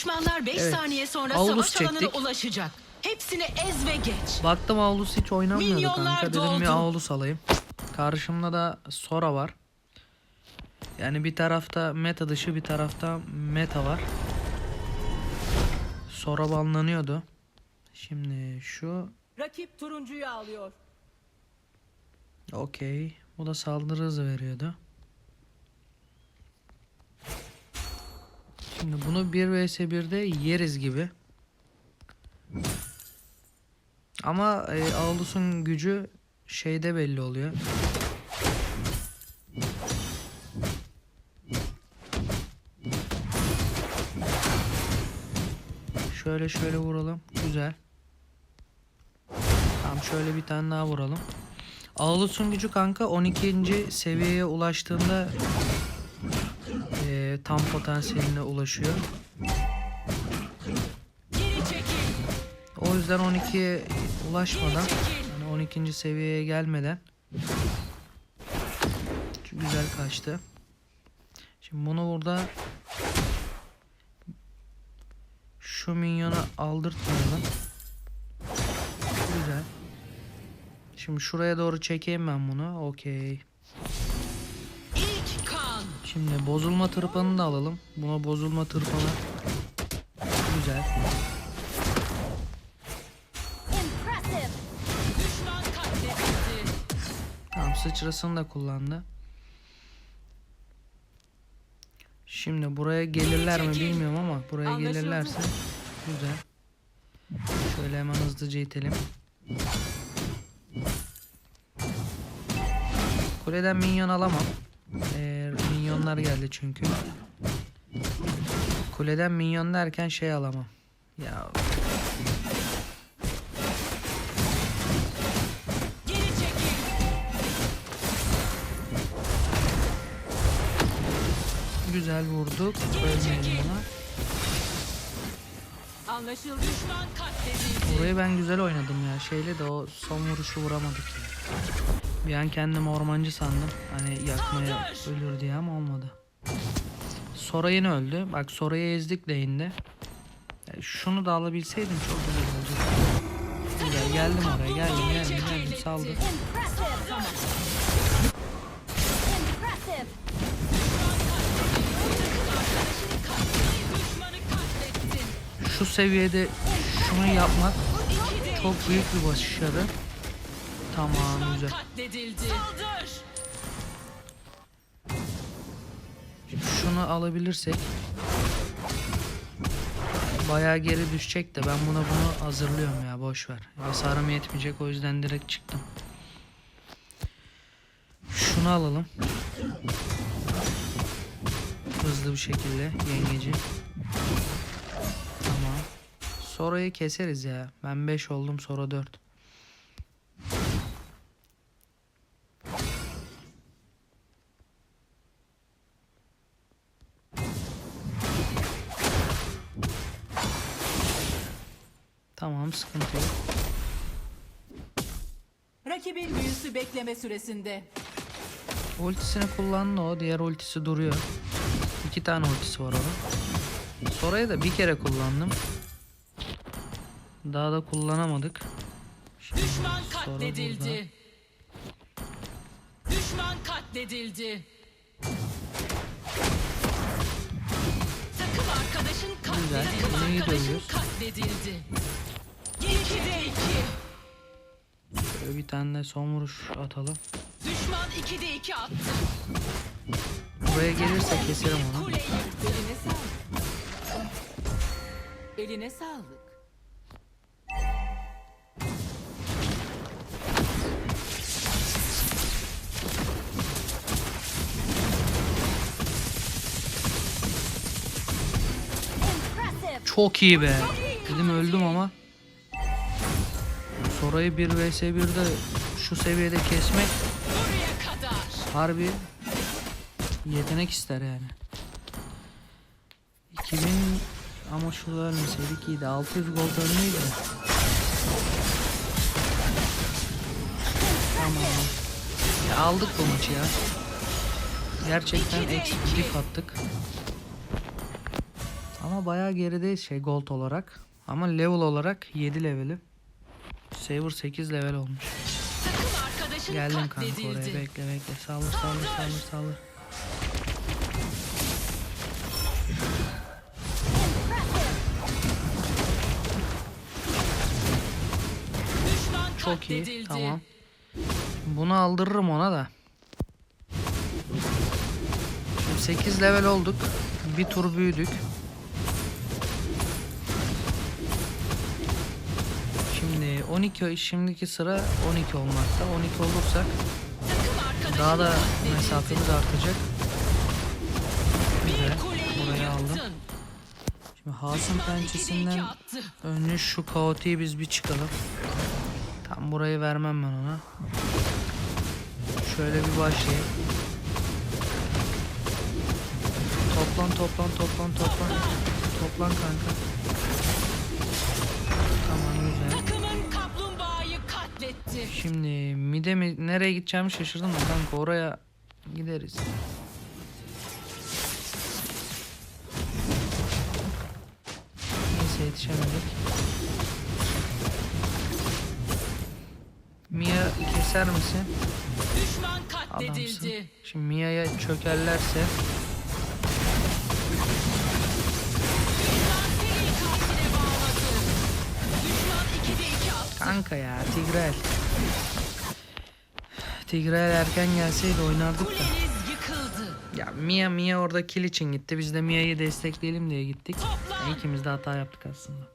Düşmanlar 5 Evet. saniye sonra Aulus savaş alanına çektik. ulaşacak. Hepsini ez ve geç. Baktım Aulus hiç oynamıyordu Milyonlar kanka. Dedim bir doldu. Aulus alayım. Karşımda da Sora var. Yani bir tarafta meta dışı bir tarafta meta var. Sora banlanıyordu. Şimdi şu Rakip turuncuyu alıyor. okey. Bu da saldırı hızı veriyordu. Şimdi bunu 1 vs 1'de yeriz gibi. Ama e, Aulus'un gücü şeyde belli oluyor. Şöyle şöyle vuralım. Güzel. Tamam şöyle bir tane daha vuralım. Aulus'un gücü kanka 12. seviyeye ulaştığında tam potansiyeline ulaşıyor. O yüzden 12'ye ulaşmadan yani 12. seviyeye gelmeden güzel kaçtı. Şimdi bunu burada şu minyonu aldırtmayalım. Güzel. Şimdi şuraya doğru çekeyim ben bunu. Okey. Şimdi bozulma tırpanını da alalım. Buna bozulma tırpanı. Güzel. Tamam sıçrasını da kullandı. Şimdi buraya gelirler mi bilmiyorum ama buraya Anlaşıldı. gelirlerse güzel. Şöyle hemen hızlıca itelim. Kuleden minyon alamam. Eğer minyonlar geldi çünkü. Kuleden minyon derken şey alamam. Ya güzel vurduk. Anlaşıldı. Burayı ben güzel oynadım ya. Şeyle de o son vuruşu vuramadık ya. Bir an kendimi ormancı sandım. Hani yakmaya ölür diye ama olmadı. Sora yine öldü. Bak Sora'yı ezdik lane'de. Ya Şunu da alabilseydim çok güzel olacaktı. Güzel geldim oraya geldim geldim geldim saldı. Impressive. Impressive. Düşmanı katlettin. Şu seviyede şunu yapmak çok büyük bir başarı. Tamam güzel. Şunu alabilirsek bayağı geri düşecek de ben buna bunu hazırlıyorum ya boş ver. Hasarım yetmeyecek o yüzden direkt çıktım. Şunu alalım. Hızlı bir şekilde yengeci. Tamam. Sora'yı keseriz ya. Ben 5 oldum sonra 4. Tamam sıkıntı yok. Rakibin büyüsü bekleme süresinde. Ultisini kullandı o. Diğer ultisi duruyor. İki tane ultisi var onun. Soraya da bir kere kullandım. Daha da kullanamadık. Şimdi Düşman katledildi. Düşman katledildi. Takım arkadaşın Güzel, katledildi. Takım bunu iyi arkadaşın katledildi. İki. burada. Şöyle bir tane de son vuruş atalım. Düşman 2'de 2 attı. Buraya gelirse keserim onu. Eline sağlık. Eline sağlık. Çok iyi be. Öldüm ama. Sorayı 1 vs 1'de şu seviyede kesmek harbi yetenek ister yani. 2000 ama şurada ölmeseydik iyiydi. 600 gol ölmeydi. Tamam. Ya aldık bu maçı ya. Gerçekten İkide eksi iki. diff attık. Ama bayağı gerideyiz şey gold olarak. Ama level olarak 7 leveli. Saber 8 level olmuş. Geldim kanka oraya bekle bekle. Saldır saldır saldır saldır. Çok iyi tamam. Bunu aldırırım ona da. Şimdi 8 level olduk. Bir tur büyüdük. Şimdi 12 şimdiki sıra 12 olmakta. 12 olursak daha da mesafemiz artacak. Güzel. Burayı aldım. Şimdi Hasım pençesinden önce şu kaotiği biz bir çıkalım. Tam burayı vermem ben ona. Şöyle bir başlayayım. Toplan toplan toplan toplan. Toplan kanka. Tamam güzel. Şimdi mide mi nereye gideceğimi şaşırdım da kanka oraya gideriz. Neyse yetişemedik. Mia keser misin? Düşman Adamsın. katledildi. Şimdi Mia'ya çökerlerse kanka ya Tigrel. Tigrel erken gelseydi oynardık da. Ya Mia Mia orada kill için gitti. Biz de Mia'yı destekleyelim diye gittik. Toplan. Ya ikimiz de hata yaptık aslında.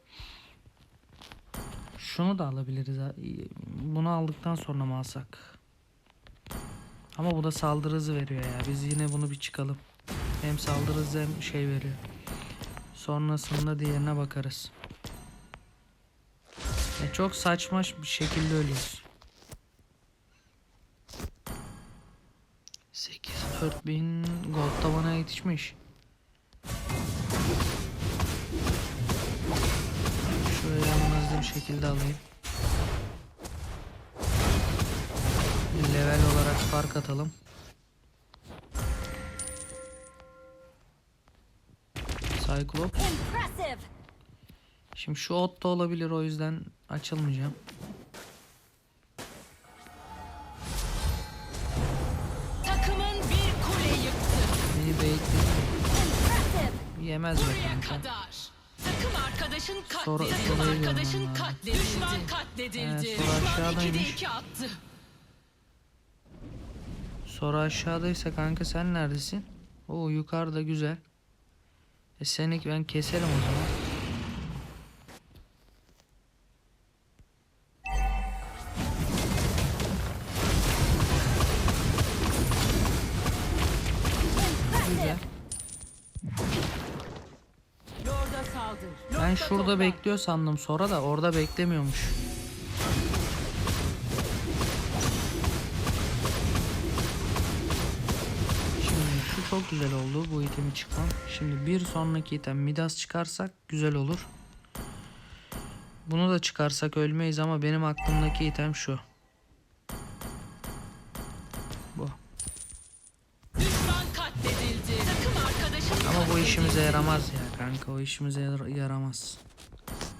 Şunu da alabiliriz. Bunu aldıktan sonra mı alsak? Ama bu da saldırı hızı veriyor ya. Biz yine bunu bir çıkalım. Hem saldırı hızı hem şey veriyor. Sonrasında diğerine bakarız. Ya çok saçma bir şekilde ölüyoruz. 8 4000 gold da bana yetişmiş. Şöyle hemen hızlı bir şekilde alayım. Level olarak fark atalım. Cyclops. Şimdi şu ot da olabilir o yüzden açılmayacağım. Takımın bir kule yıktı. Beni bekledi. Yemez be kanka. kadar. Takım arkadaşın katledildi. Takım arkadaşın katledildi. Düşman katledildi. Evet, sonra Düşman 2'de aşağıdaymış. 2 attı. Sonra aşağıdaysa kanka sen neredesin? Oo yukarıda güzel. E seni ben keserim o zaman. Şurada bekliyor sandım sonra da orada beklemiyormuş. Şimdi şu çok güzel oldu bu itemi çıkmam. Şimdi bir sonraki item Midas çıkarsak güzel olur. Bunu da çıkarsak ölmeyiz ama benim aklımdaki item şu. Bu. Ama bu işimize yaramaz ya o işimize yar- yaramaz.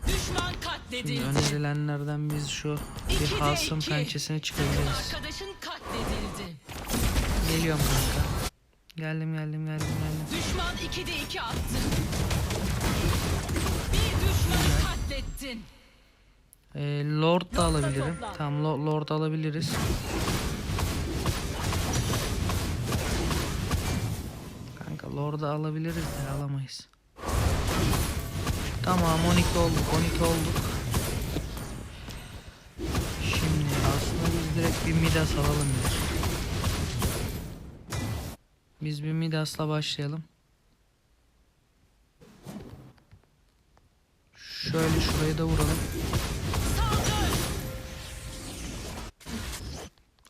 Düşman Şimdi katledildi. önerilenlerden biz şu bir İkide hasım iki. pençesini çıkabiliriz. arkadaşın katledildi. Geliyorum kanka. Geldim geldim geldim geldim. Düşman 2'de 2 attı. Bir düşmanı katlettin. Ee, Lord da alabilirim. toplan. Tamam Lo- Lord alabiliriz. Kanka Lord'u alabiliriz de alamayız. Tamam 12 olduk 12 olduk. Şimdi aslında biz direkt bir Midas alalım ya. Biz bir Midas'la başlayalım. Şöyle şurayı da vuralım.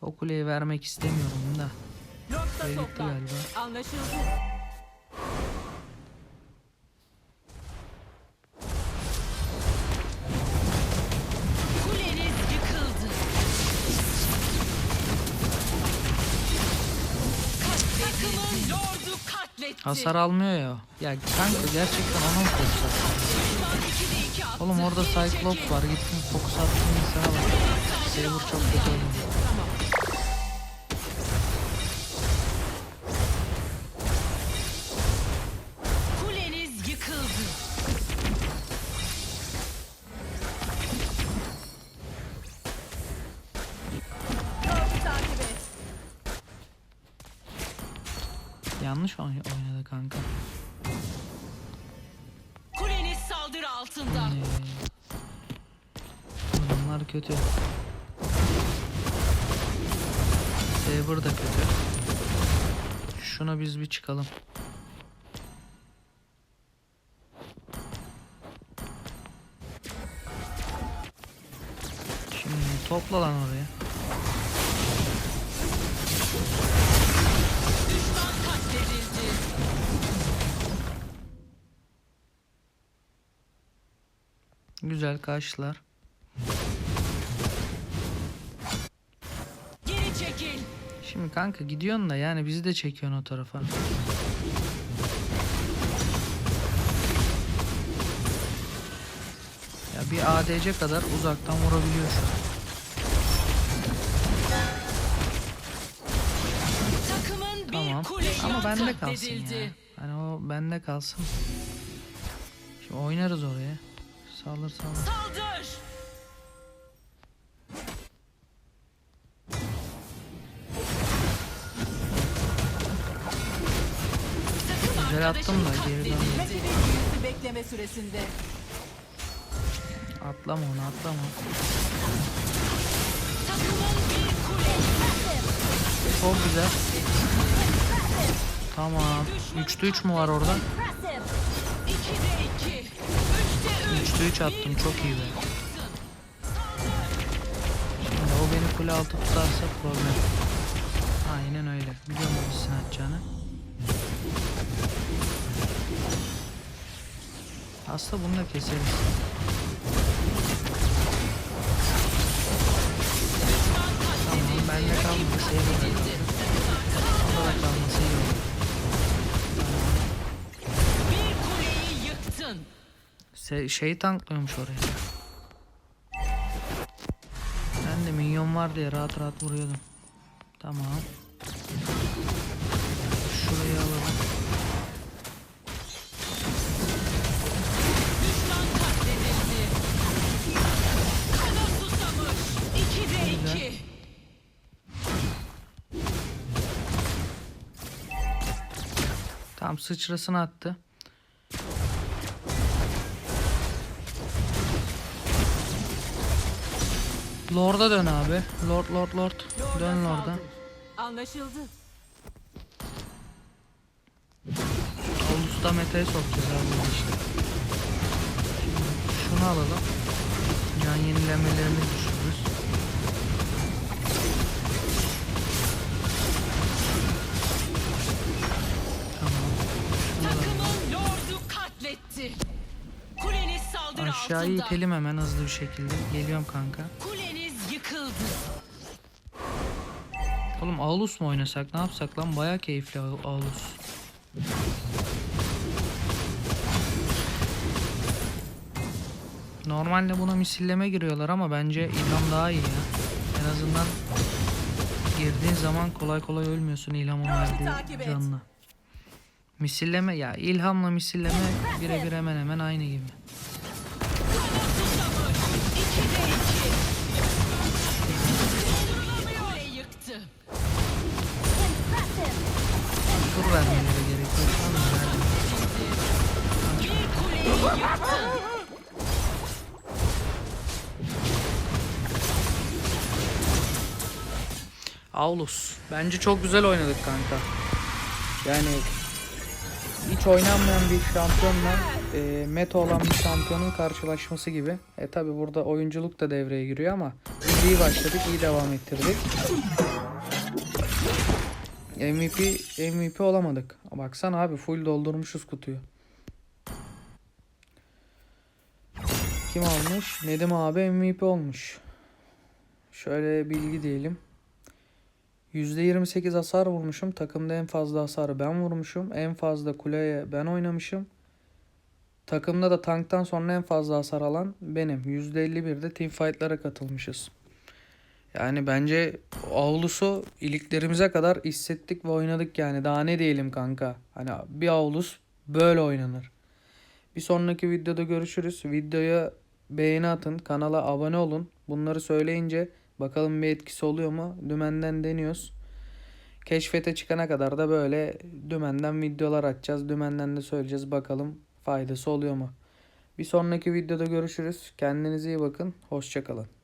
O kuleyi vermek istemiyorum da. Şuraya toplan. galiba. Anlaşıldı. Hasar almıyor ya. Ya kanka gerçekten ona mı fokus attın? Düşman 2'de 2 attı. Oğlum orada çekil. var. Gittin fokus attığın insana bak. Saber çok kötü oynuyor. Yanlış oyn- oynadı kanka. Kuleniz saldırı altında. Ee, Adamlar kötü. Saber da kötü. Şuna biz bir çıkalım. Şimdi topla lan oraya. Güzel kaçtılar. Geri çekil. Şimdi kanka gidiyorsun da yani bizi de çekiyorsun o tarafa. Ya bir ADC kadar uzaktan vurabiliyor şu an. Tamam. Ama bende kalsın ya. Hani o bende kalsın. Şimdi oynarız oraya. Saldır saldır. Saldır. Güzel attım da geri döndüm. Bekleme süresinde. Atlama onu atlama. Çok güzel. Tamam. 3'te 3 mü var orada? 3'te 3. 3'te 3 attım çok iyi be. Şimdi o beni kule altı tutarsa problem. Aynen öyle. Biliyorum birisini atacağını. Aslında bunu da keseriz. Tamam bende kalmadı. Seyirde kaldı. Onda da kalması iyi olur. Se- şey tanklıyormuş oraya. Ben de minyon var diye rahat rahat vuruyordum. Tamam. Şurayı alalım. Düşman katledildi. Kana susamış. 2'de 2. Tamam sıçrasını attı. Lord'a dön abi. Lord Lord Lord. Dön Lord'a. Anlaşıldı. Ulus'ta meta'ya sokacağız abi işte. Şimdi şunu alalım. Can yenilemelerimizi düşürürüz. Altında. itelim hemen hızlı bir şekilde. Geliyorum kanka. Oğlum Aulus mu oynasak ne yapsak lan baya keyifli Au- Aulus. Normalde buna misilleme giriyorlar ama bence ilham daha iyi ya. En azından girdiğin zaman kolay kolay ölmüyorsun ilhamın verdiği canla. Misilleme ya ilhamla misilleme birebir hemen hemen aynı gibi. Tur vermeleri gerekiyor. Aulus. Bence çok güzel oynadık kanka. Yani hiç oynanmayan bir şampiyonla e, meta olan bir şampiyonun karşılaşması gibi. E tabi burada oyunculuk da devreye giriyor ama biz iyi başladık, iyi devam ettirdik. MVP MVP olamadık. Baksana abi full doldurmuşuz kutuyu. Kim almış? Nedim abi MVP olmuş. Şöyle bilgi diyelim. %28 hasar vurmuşum. Takımda en fazla hasarı ben vurmuşum. En fazla kuleye ben oynamışım. Takımda da tanktan sonra en fazla hasar alan benim. %51'de teamfight'lara katılmışız. Yani bence avlusu iliklerimize kadar hissettik ve oynadık yani. Daha ne diyelim kanka. Hani bir avlus böyle oynanır. Bir sonraki videoda görüşürüz. Videoya beğeni atın, kanala abone olun. Bunları söyleyince bakalım bir etkisi oluyor mu? Dümenden deniyoruz. Keşfete çıkana kadar da böyle dümenden videolar atacağız. Dümenden de söyleyeceğiz bakalım faydası oluyor mu? Bir sonraki videoda görüşürüz. Kendinize iyi bakın. Hoşçakalın.